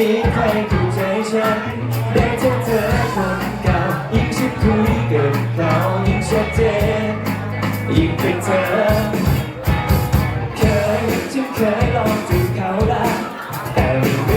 มีใครถูกใจฉัน ได้เค่เธอคนเก่ายิ่งชิดคุยเกิดเรายิ่งชัดเจนยิ่งเป็นเธอ เคยฉันเคยลองจูบเขาได้แต่ไม่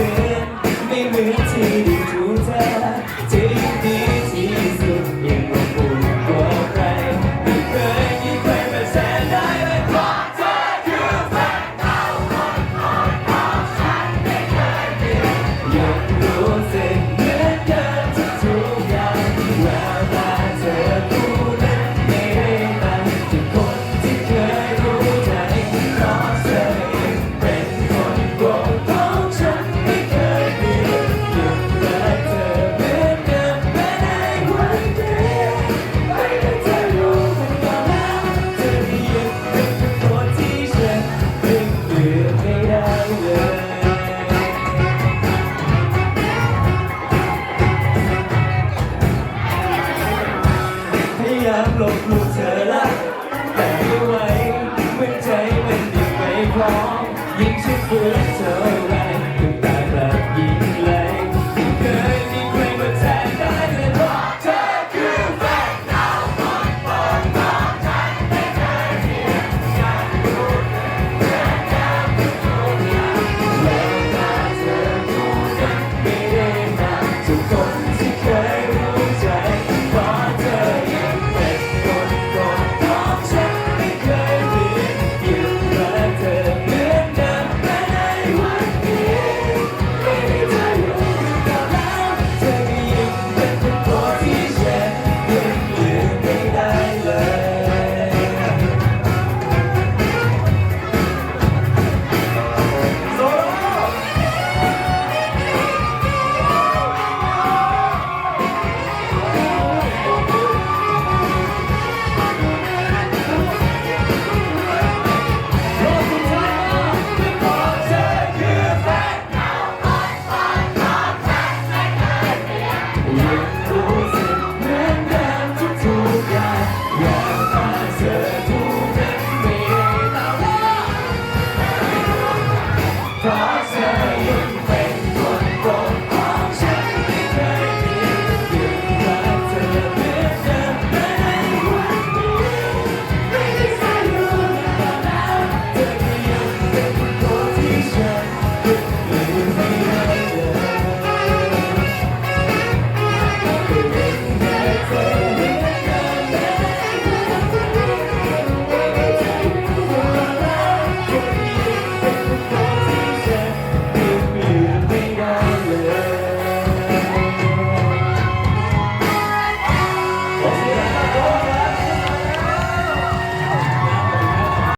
น้ลบลูกเธอละแต่รู้ไหมเมื่อใจมันยังไม่พร้อมยิ่งชิดฝืนเธอไว้